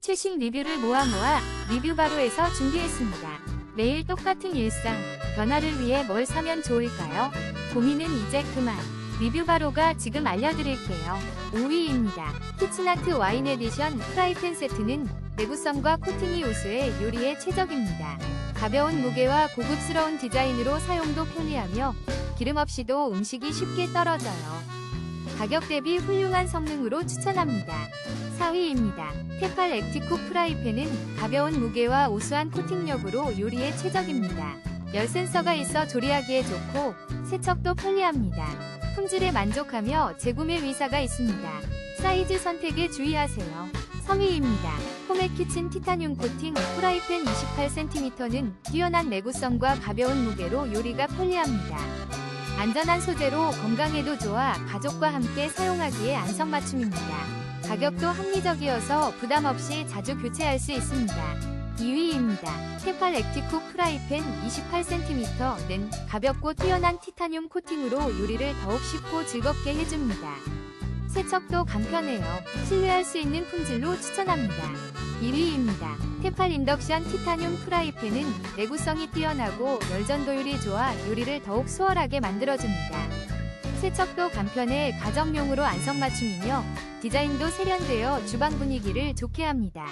최신 리뷰를 모아 모아 리뷰 바로에서 준비했습니다. 매일 똑같은 일상, 변화를 위해 뭘 사면 좋을까요? 고민은 이제 그만. 리뷰 바로가 지금 알려드릴게요. 5위입니다. 키친아트 와인 에디션 프라이팬 세트는 내구성과 코팅이 우수해 요리에 최적입니다. 가벼운 무게와 고급스러운 디자인으로 사용도 편리하며 기름 없이도 음식이 쉽게 떨어져요. 가격 대비 훌륭한 성능으로 추천합니다. 4위입니다. 테팔 액티쿡 프라이팬은 가벼운 무게와 우수한 코팅력으로 요리에 최적입니다. 열 센서가 있어 조리하기에 좋고 세척도 편리합니다. 품질에 만족하며 재구매 위사가 있습니다. 사이즈 선택에 주의하세요. 3위입니다. 포맥 키친 티타늄 코팅 프라이팬 28cm는 뛰어난 내구성과 가벼운 무게로 요리가 편리합니다. 안전한 소재로 건강에도 좋아 가족과 함께 사용하기에 안성맞춤입니다. 가격도 합리적이어서 부담 없이 자주 교체할 수 있습니다. 2위입니다. 테팔 액티쿡 프라이팬 28cm는 가볍고 뛰어난 티타늄 코팅으로 요리를 더욱 쉽고 즐겁게 해줍니다. 세척도 간편해요. 신뢰할 수 있는 품질로 추천합니다. 1위입니다. 테팔 인덕션 티타늄 프라이팬은 내구성이 뛰어나고 열전도율이 좋아 요리를 더욱 수월하게 만들어줍니다. 세척도 간편해 가정용으로 안성맞춤이며 디자인도 세련되어 주방 분위기를 좋게 합니다.